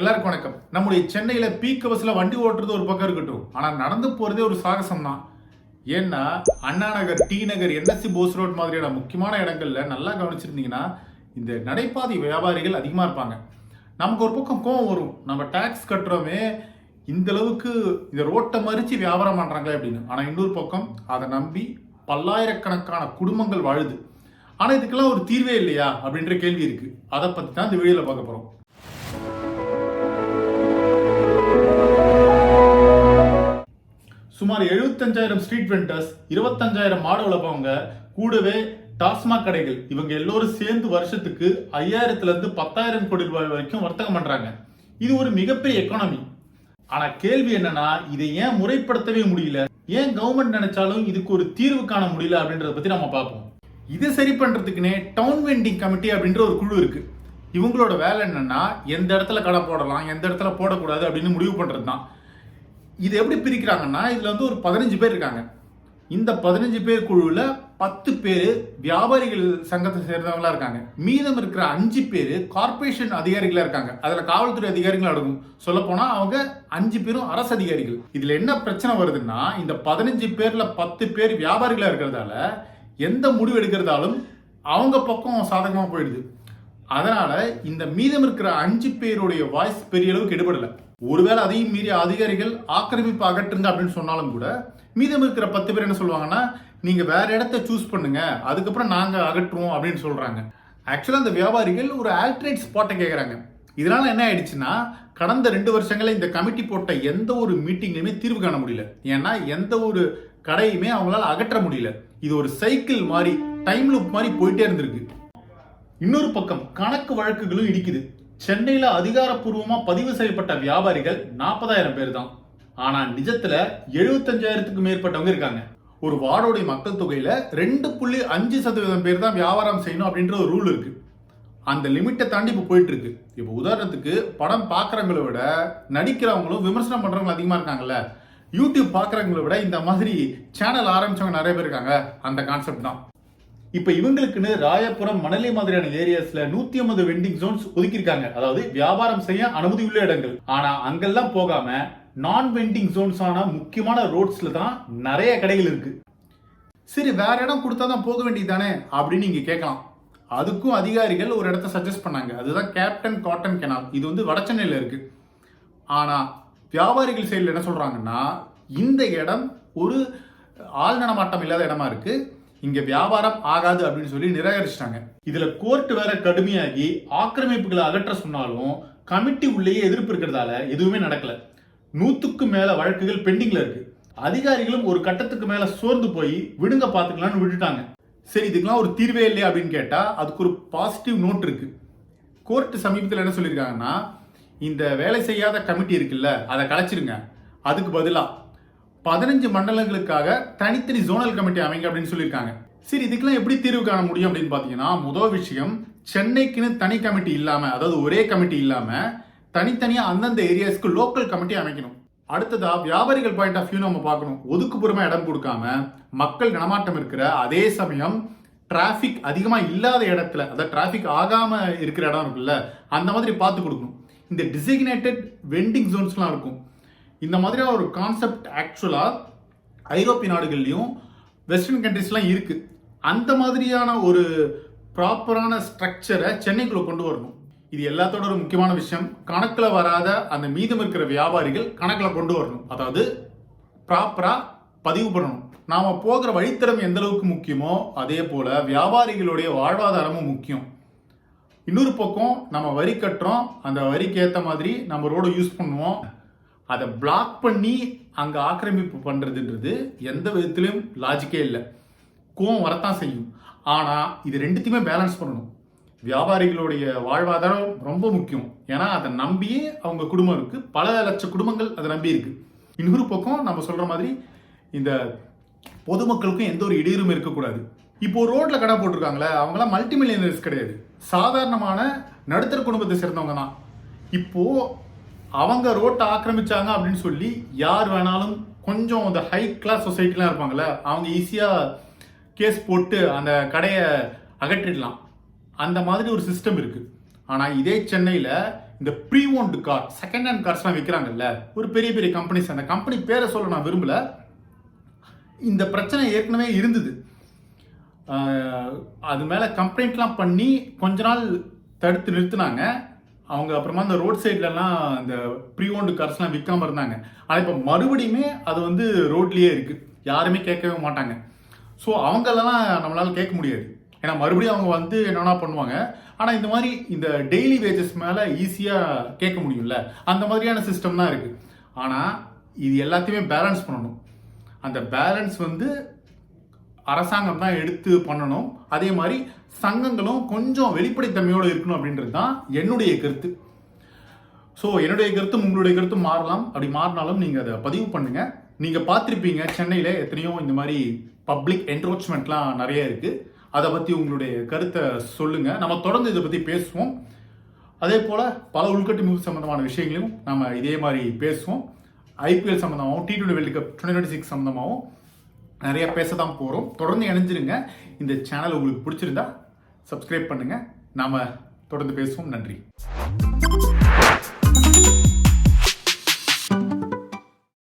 எல்லாருக்கும் வணக்கம். நம்முடைய சென்னையில் பீக் பஸ்ல வண்டி ஓட்டுறது ஒரு பக்கம் இருக்கட்டும். ஆனால் நடந்து போறதே ஒரு சாகசம் தான். ஏன்னா Anna Nagar D Nagar NSC Bose road மாதிரியான முக்கியமான இடங்கள்ல நல்லா கவனிச்சிருந்தீங்கன்னா இந்த நடைபாதை வியாபாரிகள் அதிகமாக இருப்பாங்க. நமக்கு ஒரு பக்கம் கோவம் வரும். நம்ம டேக்ஸ் கட்டுறோமே இந்த அளவுக்கு இந்த ரோட்டை மறித்து வியாபாரம் பண்ணுறாங்களே அப்படின்னு. ஆனால் இன்னொரு பக்கம் அதை நம்பி பல்லாயிரக்கணக்கான குடும்பங்கள் வாழுது. ஆனால் இதுக்கெல்லாம் ஒரு தீர்வே இல்லையா அப்படின்ற கேள்வி இருக்குது அதை பற்றி தான் இந்த வீடியோவில் பார்க்க போகிறோம் சுமார் எழுபத்தஞ்சாயிரம் ஸ்ட்ரீட் வெண்டர்ஸ் இருபத்தஞ்சாயிரம் மாடு வளர்ப்பவங்க கூடவே டாஸ்மாக் கடைகள். இவங்க எல்லோரும் சேர்ந்து வருஷத்துக்கு ஐயாயிரத்துல இருந்து பத்தாயிரம் கோடி ரூபாய் வரைக்கும் வர்த்தகம் பண்றாங்க. இது ஒரு மிகப்பெரிய எக்கானமி ஆனா கேள்வி என்னன்னா இதை ஏன் முறைப்படுத்தவே முடியல? ஏன் கவர்மெண்ட் நினைச்சாலும் இதுக்கு ஒரு தீர்வு காண முடியல அப்படின்றத பத்தி நம்ம பார்ப்போம். இதை சரி பண்றதுக்குனே டவுன் வெண்டிங் கமிட்டி அப்படின்ற ஒரு குழு இருக்கு. இவங்களோட வேலை என்னன்னா எந்த இடத்துல கடை போடலாம் எந்த இடத்துல போடக்கூடாது அப்படின்னு முடிவு பண்றது தான் இது எப்படி பிரிக்கிறாங்கன்னா இதில் வந்து ஒரு பதினஞ்சு பேர் இருக்காங்க. இந்த பதினஞ்சு பேர் குழுவில் பத்து பேர் வியாபாரிகள் சங்கத்தை சேர்ந்தவங்களா இருக்காங்க. மீதம் இருக்கிற அஞ்சு பேர் கார்ப்பரேஷன் அதிகாரிகளாக இருக்காங்க. அதில் காவல்துறை அதிகாரிகள் அடங்கும். சொல்லப்போனால் அவங்க அஞ்சு பேரும் அரசு அதிகாரிகள். இதில் என்ன பிரச்சனை வருதுன்னா இந்த பதினஞ்சு பேரில் பத்து பேர் வியாபாரிகளாக இருக்கிறதால எந்த முடிவு எடுக்கிறதாலும் அவங்க பக்கம் சாதகமாக போயிடுது. அதனால் இந்த மீதம் இருக்கிற அஞ்சு பேருடைய வாய்ஸ் பெரிய அளவுக்கு எடுபடலை. ஒருவேளை அதையும் மீறி அதிகாரிகள் ஆக்கிரமிப்பு அகற்றுங்க அப்படின்னு சொன்னாலும் கூட மீதம் இருக்கிற பத்து பேர் என்ன சொல்லுவாங்கன்னா நீங்கள் வேற இடத்த சூஸ் பண்ணுங்க. அதுக்கப்புறம் நாங்கள் அகற்றுவோம் அப்படின்னு சொல்கிறாங்க ஆக்சுவலாக அந்த வியாபாரிகள் ஒரு ஆல்டர்னேட் ஸ்பாட்டை கேட்குறாங்க இதனால் என்ன ஆயிடுச்சுன்னா கடந்த ரெண்டு வருஷங்களில் இந்த கமிட்டி போட்ட எந்த ஒரு மீட்டிங்லையுமே தீர்வு காண முடியல. ஏன்னா எந்த ஒரு கடையுமே அவங்களால அகற்ற முடியல. இது ஒரு சைக்கிள் மாதிரி டைம் லூப் மாதிரி போயிட்டே இருந்திருக்கு. இன்னொரு பக்கம் கணக்கு வழக்குகளும் இடிக்குது. சென்னையில் அதிகாரப்பூர்வமாக பதிவு செய்யப்பட்ட வியாபாரிகள் நாற்பதாயிரம் பேர் தான் ஆனால் நிஜத்தில் எழுபத்தஞ்சாயிரத்துக்கு மேற்பட்டவங்க இருக்காங்க. ஒரு வார்டோடைய மக்கள் தொகையில் ரெண்டு புள்ளி அஞ்சு சதவீதம் பேர் தான் வியாபாரம் செய்யணும் அப்படின்ற ஒரு ரூல் இருக்குது அந்த லிமிட்டை தாண்டி இப்போ போயிட்டு இருக்கு. இப்போ உதாரணத்துக்கு படம் பார்க்குறவங்கள விட நடிக்கிறவங்களும் விமர்சனம் பண்ணுறவங்க அதிகமாக இருக்காங்கல்ல. யூடியூப் பார்க்குறவங்கள விட இந்த மாதிரி சேனல் ஆரம்பித்தவங்க நிறைய பேர் இருக்காங்க. அந்த கான்செப்ட் தான். இப்போ இவங்களுக்குன்னு ராயபுரம் மணலி மாதிரியான ஏரியாஸ்ல நூத்தி ஐம்பது வெண்டிங் ஜோன்ஸ் ஒதுக்கியிருக்காங்க. அதாவது வியாபாரம் செய்ய அனுமதி உள்ள இடங்கள். ஆனா அங்கெல்லாம் போகாம நான் வெண்டிங் ஜோன்ஸான முக்கியமான ரோட்ஸ்ல தான் நிறைய கடைகள் இருக்கு. சரி வேற இடம் கொடுத்தா தான் போக வேண்டியதானே அப்படின்னு நீங்க கேட்கலாம். அதுக்கும் அதிகாரிகள் ஒரு இடத்த சஜஸ்ட் பண்ணாங்க. அதுதான் கேப்டன் காட்டன் கெனால் இது வந்து வட சென்னையில் இருக்கு. ஆனா வியாபாரிகள் சைடில் என்ன சொல்றாங்கன்னா இந்த இடம் ஒரு ஆள் நடமாட்டம் இல்லாத இடமா இருக்கு. இங்க வியாபாரம் ஆகாது அப்படின்னு சொல்லி நிராகரிச்சிட்டாங்க. இதுல கோர்ட் வேற கடுமையாகி ஆக்கிரமிப்புகளை அகற்ற சொன்னாலும் கமிட்டி உள்ளேயே எதிர்ப்பு இருக்கிறதால எதுவுமே நடக்கல. நூத்துக்கு மேல வழக்குகள் பெண்டிங்ல இருக்கு. அதிகாரிகளும் ஒரு கட்டத்துக்கு மேல சோர்ந்து போய் விடுங்க பாத்துக்கலாம்னு விட்டுட்டாங்க. சரி இதுக்கெல்லாம் ஒரு தீர்வே இல்லையா அப்படின்னு கேட்டா அதுக்கு ஒரு பாசிட்டிவ் நோட் இருக்கு. கோர்ட் சமீபத்தில் என்ன சொல்லியிருக்காங்கன்னா இந்த வேலை செய்யாத கமிட்டி இருக்குல்ல அதை கலைச்சிருங்க. அதுக்கு பதிலாக பதினஞ்சு மண்டலங்களுக்காக தனித்தனி ஜோனல் கமிட்டி அமைங்க அப்படின்னு சொல்லியிருக்காங்க. சரி இதுக்கெல்லாம் எப்படி தீர்வு காண முடியும் அப்படின்னு பார்த்தீங்கன்னா முதல் விஷயம் சென்னைக்குன்னு தனி கமிட்டி இல்லாமல் அதாவது ஒரே கமிட்டி இல்லாமல் தனித்தனியாக அந்தந்த ஏரியாஸ்க்கு லோக்கல் கமிட்டி அமைக்கணும். அடுத்ததா வியாபாரிகள் பாயிண்ட் ஆஃப் வியூ நம்ம பார்க்கணும். ஒதுக்குப்புறமா இடம் கொடுக்காம மக்கள் நடமாட்டம் இருக்கிற அதே சமயம் டிராஃபிக் அதிகமாக இல்லாத இடத்துல அதாவது டிராஃபிக் ஆகாமல் இருக்கிற இடம் இருக்குல்ல அந்த மாதிரி பார்த்து கொடுக்கணும். இந்த டிசிக்னேட்டட் வெண்டிங் ஜோன்ஸ்லாம் இருக்கும். இந்த மாதிரியான ஒரு கான்செப்ட் ஆக்சுவலாக ஐரோப்பிய நாடுகள்லையும் வெஸ்டர்ன் கண்ட்ரிஸ்லாம் இருக்குது அந்த மாதிரியான ஒரு ப்ராப்பரான ஸ்ட்ரக்சரை சென்னைக்குள்ளே கொண்டு வரணும். இது எல்லாத்தோட ஒரு முக்கியமான விஷயம். கணக்கில் வராத அந்த மீதம் இருக்கிற வியாபாரிகள் கணக்கில் கொண்டு வரணும். அதாவது ப்ராப்பராக பதிவு பண்ணணும். நாம் போகிற வழித்தடம் எந்த அளவுக்கு முக்கியமோ அதே போல் வியாபாரிகளுடைய வாழ்வாதாரமும் முக்கியம். இன்னொரு பக்கம் நம்ம வரி கட்டுறோம். அந்த வரிக்கு ஏற்ற மாதிரி நம்ம ரோடு யூஸ் பண்ணுவோம். அதை பிளாக் பண்ணி அங்கே ஆக்கிரமிப்பு பண்ணுறதுன்றது எந்த விதத்திலையும் லாஜிக்கே இல்லை. கோவம் வரத்தான் செய்யும். ஆனால் இது ரெண்டுத்தையுமே பேலன்ஸ் பண்ணணும். வியாபாரிகளுடைய வாழ்வாதாரம் ரொம்ப முக்கியம். ஏன்னா அதை நம்பியே அவங்க குடும்பம் இருக்குது பல லட்ச குடும்பங்கள் அதை நம்பி இருக்குது இன்னொரு பக்கம் நம்ம சொல்கிற மாதிரி இந்த பொதுமக்களுக்கும் எந்த ஒரு இடையூறும் இருக்கக்கூடாது. இப்போ ரோட்டில் கடை போட்டிருக்காங்களே அவங்களாம் மல்டி மில்லியனர்ஸ் கிடையாது. சாதாரணமான நடுத்தர குடும்பத்தை சேர்ந்தவங்க தான் இப்போது அவங்க ரோட்டை ஆக்கிரமிச்சாங்க அப்படின்னு சொல்லி யார் வேணாலும் கொஞ்சம் இந்த ஹை கிளாஸ் சொசைட்டிலாம் இருப்பாங்கல்ல அவங்க ஈஸியாக கேஸ் போட்டு அந்த கடையை அகற்றிடலாம். அந்த மாதிரி ஒரு சிஸ்டம் இருக்குது ஆனால் இதே சென்னையில் இந்த pre owned car second hand கார்ஸ்லாம் விற்கிறாங்கல்ல ஒரு பெரிய பெரிய கம்பெனிஸ் அந்த கம்பெனி பேரை சொல்ல நான் விரும்பல. இந்த பிரச்சனை ஏற்கனவே இருந்தது. அது மேலே கம்ப்ளைண்ட்லாம் பண்ணி கொஞ்ச நாள் தடுத்து நிறுத்தினாங்க. அவங்க அப்புறமா இந்த ரோட் சைட்லலாம் இந்த ப்ரீ ஓன்டு கார்ஸ்லாம் விற்காம இருந்தாங்க. ஆனால் இப்போ மறுபடியுமே அது வந்து ரோட்லேயே இருக்குது யாருமே கேட்கவே மாட்டாங்க. ஸோ அவங்களெல்லாம் நம்மளால் கேட்க முடியாது. ஏன்னா மறுபடியும் அவங்க வந்து என்னென்னா பண்ணுவாங்க. ஆனால் இந்த மாதிரி இந்த டெய்லி வேஜஸ் மேலே ஈஸியாக கேட்க முடியும்ல. அந்த மாதிரியான சிஸ்டம் தான் இருக்குது ஆனால் இது எல்லாத்தையுமே பேலன்ஸ் பண்ணணும். அந்த பேலன்ஸ் வந்து அரசாங்கம் தான் எடுத்து பண்ணணும். அதே மாதிரி சங்கங்களும் கொஞ்சம் வெளிப்படைத்தன்மையோடு இருக்கணும் அப்படின்றது தான் என்னுடைய கருத்து. ஸோ என்னுடைய கருத்தும் உங்களுடைய கருத்தும் மாறலாம். அப்படி மாறினாலும் நீங்கள் அதை பதிவு பண்ணுங்கள் நீங்கள் பார்த்துருப்பீங்க சென்னையில் எத்தனையோ இந்த மாதிரி பப்ளிக் என்ரோச்மெண்ட்லாம் நிறைய இருக்குது அதை பற்றி உங்களுடைய கருத்தை சொல்லுங்கள் நம்ம தொடர்ந்து இதை பற்றி பேசுவோம். அதே போல் பல உள்கட்டு சம்மந்தமான விஷயங்களையும் நம்ம இதே மாதிரி பேசுவோம். IPL சம்மந்தமாகவும் T twenty World Cup twenty twenty six சம்மந்தமாகவும் நிறைய பேச தான் போகிறோம் தொடர்ந்து இணைஞ்சிருங்க. இந்த சேனல் உங்களுக்கு பிடிச்சிருந்தா சப்ஸ்கிரைப் பண்ணுங்கள் நாம் தொடர்ந்து பேசுவோம். நன்றி.